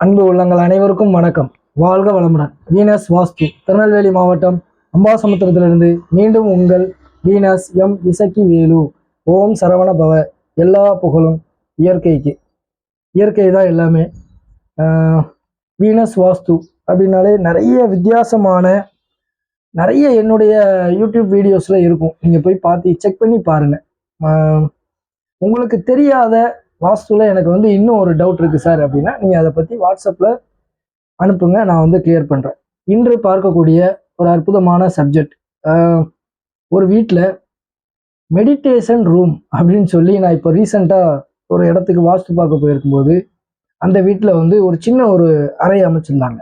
அன்பு உள்ளங்கள் அனைவருக்கும் வணக்கம். வாழ்க வளமுடன். வீனஸ் வாஸ்து திருநெல்வேலி மாவட்டம் அம்பாசமுத்திரத்திலிருந்து மீண்டும் உங்கள் வீனஸ் எம் இசக்கி வேலு ஓம் சரவண பவ. எல்லா புகழும் இயற்கைக்கு. இயற்கை தான் எல்லாமே. வீனஸ் வாஸ்து அப்படின்னாலே நிறைய வித்தியாசமான நிறைய என்னுடைய யூடியூப் வீடியோஸில் இருக்கும். நீங்கள் போய் பார்த்து செக் பண்ணி பாருங்கள் உங்களுக்கு தெரியாத வாஸ்துவில் எனக்கு வந்து இன்னும் ஒரு டவுட் இருக்குது சார் அப்படின்னா நீங்கள் அதை பற்றி வாட்ஸ்அப்பில் அனுப்புங்க நான் வந்து கிளியர் பண்ணுறேன் இன்று பார்க்கக்கூடிய ஒரு அற்புதமான சப்ஜெக்ட் ஒரு வீட்டில் மெடிடேஷன் ரூம் அப்படின்னு சொல்லி நான் இப்போ ரீசெண்டாக ஒரு இடத்துக்கு வாஸ்து பார்க்க போயிருக்கும்போது அந்த வீட்டில் வந்து ஒரு சின்ன ஒரு அறை அமைச்சிருந்தாங்க.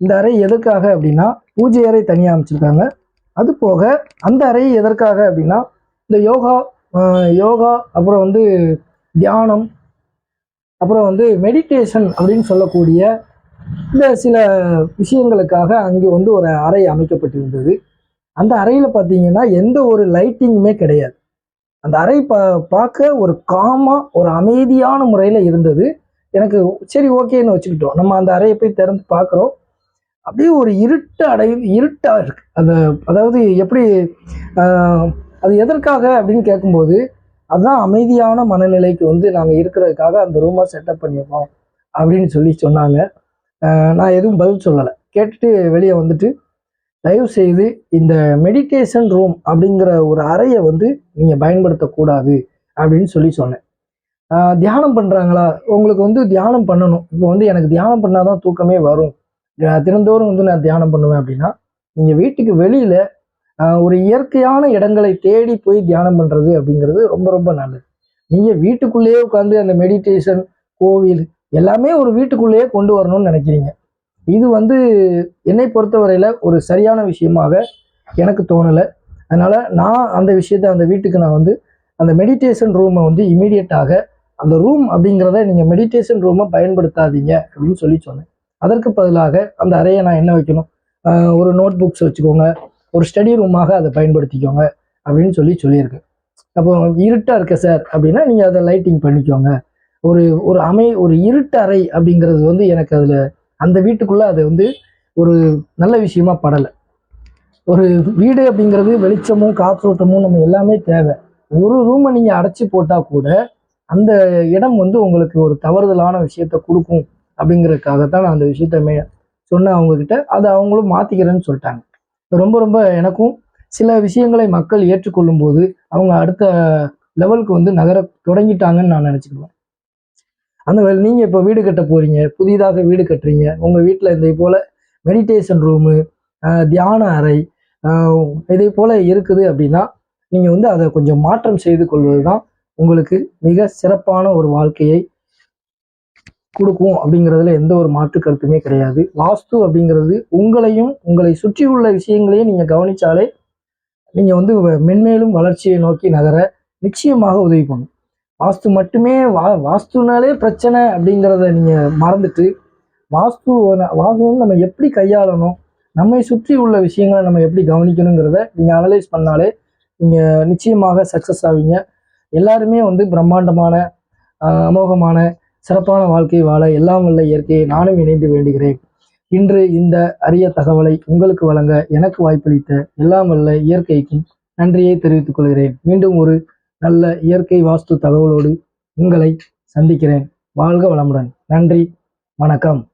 இந்த அறை எதற்காக அப்படின்னா பூஜை அறை தனியாக அமைச்சிருக்காங்க. அது போக அந்த அறை எதற்காக அப்படின்னா இந்த யோகா யோகா அப்புறம் வந்து தியானம் அப்புறம் வந்து மெடிடேஷன் அப்படின்னு சொல்லக்கூடிய இந்த சில விஷயங்களுக்காக அங்கே வந்து ஒரு அறை அமைக்கப்பட்டிருந்தது. அந்த அறையில் பார்த்தீங்கன்னா எந்த ஒரு லைட்டிங்குமே கிடையாது. அந்த அறை பா பார்க்க ஒரு காமாக ஒரு அமைதியான முறையில் இருந்தது. எனக்கு சரி ஓகேன்னு வச்சுக்கிட்டோம். நம்ம அந்த அறையை போய் திறந்து பார்க்குறோம். அப்படியே ஒரு இருட்டு அடை இருட்டாக இருக்குது அந்த அதாவது எப்படி அது எதற்காக அப்படின்னு கேட்கும்போது அதுதான் அமைதியான மனநிலைக்கு வந்து நாங்கள் இருக்கிறதுக்காக அந்த ரூமை செட்டப் பண்ணியிருக்கோம் அப்படின்னு சொல்லி சொன்னாங்க. நான் எதுவும் பதில் சொல்லலை. கேட்டுட்டு வெளியே வந்துட்டு தயவு செய்து இந்த மெடிடேஷன் ரூம் அப்படிங்கிற ஒரு அறையை வந்து நீங்கள் பயன்படுத்தக்கூடாது அப்படின்னு சொல்லி சொன்னேன். தியானம் பண்ணுறாங்களா உங்களுக்கு வந்து தியானம் பண்ணணும். இப்போ வந்து எனக்கு தியானம் பண்ணாதான் தூக்கமே வரும். தினந்தோறும் வந்து நான் தியானம் பண்ணுவேன் அப்படின்னா நீங்கள் வீட்டுக்கு வெளியில் ஒரு இயற்கையான இடங்களை தேடி போய் தியானம் பண்ணுறது அப்படிங்கிறது ரொம்ப ரொம்ப நல்லது. நீங்கள் வீட்டுக்குள்ளேயே உட்காந்து அந்த மெடிடேஷன் கோவில் எல்லாமே ஒரு வீட்டுக்குள்ளேயே கொண்டு வரணும்னு நினைக்கிறீங்க. இது வந்து என்னை பொறுத்தவரையில் ஒரு சரியான விஷயமாக எனக்கு தோணலை. அதனால் நான் அந்த விஷயத்தை அந்த வீட்டுக்கு நான் வந்து அந்த மெடிடேஷன் ரூமை வந்து இமீடியட்டாக அந்த ரூம் அப்படிங்கிறத நீங்கள் மெடிடேஷன் ரூமை பயன்படுத்தாதீங்க அப்படின்னு சொல்லி சொன்னேன். அதற்கு பதிலாக அந்த அறையை நான் என்ன வைக்கணும்? ஒரு நோட் புக்ஸ் வச்சுக்கோங்க. ஒரு ஸ்டடி ரூமாக அதை பயன்படுத்திக்கோங்க அப்படின்னு சொல்லி சொல்லியிருக்கேன் அப்போ இருட்டாக இருக்க சார் அப்படின்னா நீங்கள் அதை லைட்டிங் பண்ணிக்கோங்க. ஒரு ஒரு அமை ஒரு இருட்டறை அப்படிங்கிறது வந்து எனக்கு அதில் அந்த வீட்டுக்குள்ளே அது வந்து ஒரு நல்ல விஷயமா படலை. ஒரு வீடு அப்படிங்கிறது வெளிச்சமும் காற்றோட்டமும் நம்ம எல்லாமே தேவை. ஒரு ரூமை நீங்கள் அடைச்சி போட்டால் கூட அந்த இடம் வந்து உங்களுக்கு ஒரு தவறுதலான விஷயத்த கொடுக்கும் அப்படிங்கிறதுக்காகத்தான் நான் அந்த விஷயத்த மே சொன்னேன் அவங்கக்கிட்ட அதை அவங்களும் மாற்றிக்கிறேன்னு சொல்லிட்டாங்க. ரொம்ப ரொம்ப எனக்கும் சில விஷயங்களை மக்கள் ஏற்றுக்கொள்ளும் போது அவங்க அடுத்த லெவலுக்கு வந்து நகர தொடங்கிட்டாங்கன்னு நான் நினச்சிக்குவேன். அந்த வேலை நீங்கள் இப்போ வீடு கட்ட போகிறீங்க புதிதாக வீடு கட்டுறீங்க உங்கள் வீட்டில் இதை போல் மெடிடேஷன் ரூமு தியான அறை ஆஹ் இதே போல் இருக்குது அப்படின்னா நீங்கள் வந்து அதை கொஞ்சம் மாற்றம் செய்து கொள்வது தான் உங்களுக்கு மிக சிறப்பான ஒரு வாழ்க்கையை கொடுக்கும் அப்படிங்கிறதுல எந்த ஒரு மாற்று கருத்துமே கிடையாது. வாஸ்து அப்படிங்கிறது உங்களையும் உங்களை சுற்றி உள்ள விஷயங்களையும் நீங்கள் கவனிச்சாலே நீங்கள் வந்து வ- மென்மேலும் வளர்ச்சியை நோக்கி நகர நிச்சயமாக உதவி பண்ணும். வாஸ்து மட்டுமே வா வாஸ்துனாலே பிரச்சனை அப்படிங்கிறத நீங்கள் மறந்துட்டு வாஸ்து வாஸ்துன்னு நம்ம எப்படி கையாளணும் நம்மை சுற்றி உள்ள விஷயங்களை நம்ம எப்படி கவனிக்கணுங்கிறத நீங்கள் அனலைஸ் பண்ணாலே நீங்கள் நிச்சயமாக சக்ஸஸ் ஆவீங்க. எல்லாருமே வந்து பிரம்மாண்டமான அமோகமான சிறப்பான வாழ்க்கை வாழ எல்லாம் வல்ல இயற்கையை நானும் இணைந்து வேண்டுகிறேன். இன்று இந்த அரிய தகவலை உங்களுக்கு வழங்க எனக்கு வாய்ப்பளித்த எல்லாம் வல்ல இயற்கைக்கும் நன்றியை தெரிவித்துக் கொள்கிறேன். மீண்டும் ஒரு நல்ல இயற்கை வாஸ்து தகவலோடு உங்களை சந்திக்கிறேன். வாழ்க வளமுடன். நன்றி. வணக்கம்.